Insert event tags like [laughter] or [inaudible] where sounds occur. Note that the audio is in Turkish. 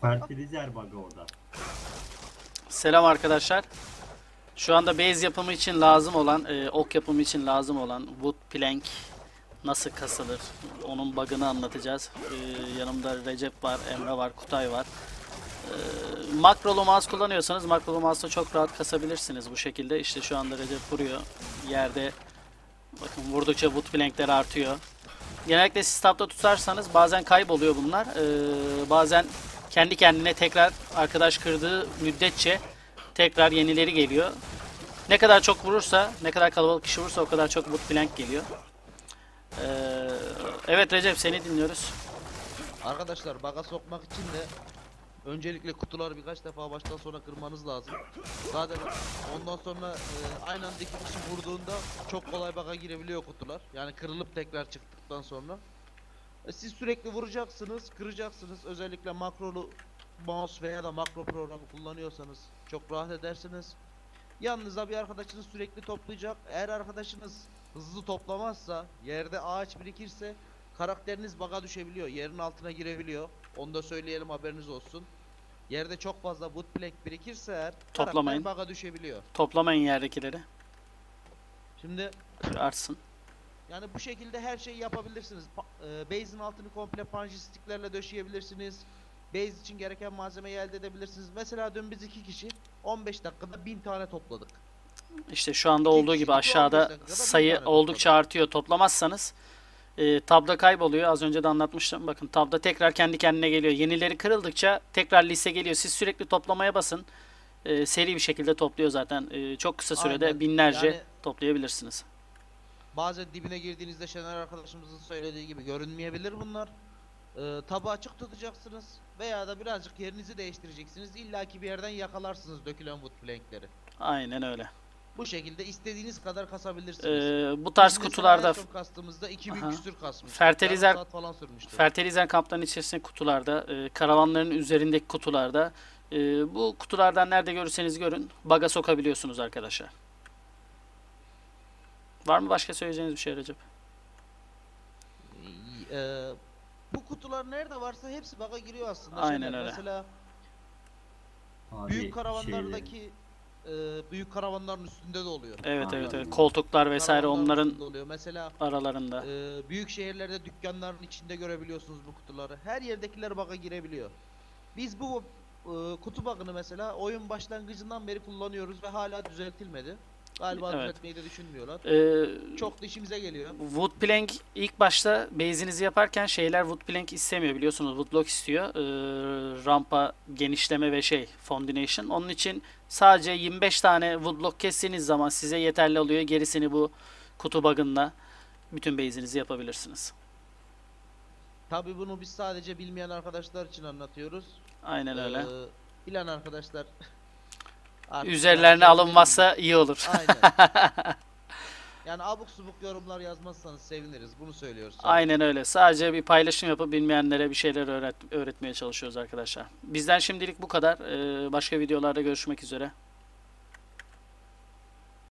Fertilizer bug'ı orada. Selam arkadaşlar. Şu anda base yapımı için lazım olan, e, ok yapımı için lazım olan wood plank nasıl kasılır? Onun bug'ını anlatacağız. E, yanımda Recep var, Emre var, Kutay var. E, makrolu mouse kullanıyorsanız makrolu mouse'la çok rahat kasabilirsiniz bu şekilde. İşte şu anda Recep vuruyor. Yerde bakın vurdukça wood plankler artıyor. Genellikle siz tutarsanız bazen kayboluyor bunlar. E, bazen kendi kendine tekrar arkadaş kırdığı müddetçe tekrar yenileri geliyor. Ne kadar çok vurursa, ne kadar kalabalık kişi vurursa o kadar çok boot blank geliyor. Ee, evet Recep seni dinliyoruz. Arkadaşlar baga sokmak için de öncelikle kutuları birkaç defa baştan sona kırmanız lazım. Zaten ondan sonra e, aynı anda iki kişi vurduğunda çok kolay baga girebiliyor kutular. Yani kırılıp tekrar çıktıktan sonra. Siz sürekli vuracaksınız, kıracaksınız. Özellikle makrolu mouse veya da makro programı kullanıyorsanız çok rahat edersiniz. Yanınızda bir arkadaşınız sürekli toplayacak. Eğer arkadaşınız hızlı toplamazsa, yerde ağaç birikirse karakteriniz baga düşebiliyor. Yerin altına girebiliyor. Onu da söyleyelim haberiniz olsun. Yerde çok fazla wood plank birikirse eğer Toplamayın. baga düşebiliyor. Toplamayın yerdekileri. Şimdi Artsın. Yani bu şekilde her şeyi yapabilirsiniz. Pa- e, base'in altını komple panjistiklerle döşeyebilirsiniz. Base için gereken malzemeyi elde edebilirsiniz. Mesela dün biz iki kişi 15 dakikada 1000 tane topladık. İşte şu anda olduğu gibi aşağıda 15 dakikada bir sayı oldukça artıyor. Toplamazsanız e, tabda kayboluyor. Az önce de anlatmıştım. Bakın tabda tekrar kendi kendine geliyor. Yenileri kırıldıkça tekrar liste geliyor. Siz sürekli toplamaya basın. E, seri bir şekilde topluyor zaten. E, çok kısa sürede Aynen. binlerce Yani- toplayabilirsiniz. Bazen dibine girdiğinizde Şener arkadaşımızın söylediği gibi görünmeyebilir bunlar. Ee, tabu açık tutacaksınız veya da birazcık yerinizi değiştireceksiniz. İlla ki bir yerden yakalarsınız dökülen wood plankleri. Aynen öyle. Bu şekilde istediğiniz kadar kasabilirsiniz. E, bu tarz Biz kutularda son kastığımızda 2000 Aha. küsür kasmış. Fertilizer- falan sürmüştü. Fertilizer kampların içerisinde kutularda, e, karavanların üzerindeki kutularda, e, bu kutulardan nerede görürseniz görün, baga sokabiliyorsunuz arkadaşlar. Var mı başka söyleyeceğiniz bir şey Recep? Ee, bu kutular nerede varsa hepsi baga giriyor aslında. Aynen Şener. öyle. Mesela Abi, büyük şeyleri- karavanlardaki e, büyük karavanların üstünde de oluyor. Evet Aynen. evet evet. Koltuklar vesaire onların oluyor. Mesela aralarında. Ee, büyük şehirlerde dükkanların içinde görebiliyorsunuz bu kutuları. Her yerdekiler bug'a girebiliyor. Biz bu e, kutu bug'ını mesela oyun başlangıcından beri kullanıyoruz ve hala düzeltilmedi. Galiba Evet. düzeltmeyi de düşünmüyorlar. E, Çok da işimize geliyor. Wood plank ilk başta base'inizi yaparken şeyler wood plank istemiyor biliyorsunuz wood block istiyor. Ee, rampa genişleme ve şey foundation. Onun için sadece 25 tane wood block kestiğiniz zaman size yeterli oluyor. Gerisini bu kutu bug'ınla bütün base'inizi yapabilirsiniz. Tabi bunu biz sadece bilmeyen arkadaşlar için anlatıyoruz. Aynen öyle. Ee, bilen arkadaşlar artık Üzerlerine kendileri alınmazsa iyi olur. Aynen. [laughs] yani abuk subuk yorumlar yazmazsanız seviniriz. Bunu söylüyoruz. sadece. Aynen öyle. Sadece bir paylaşım yapıp bilmeyenlere bir şeyler öğret öğretmeye çalışıyoruz arkadaşlar. Bizden şimdilik bu kadar. Ee, başka videolarda görüşmek üzere.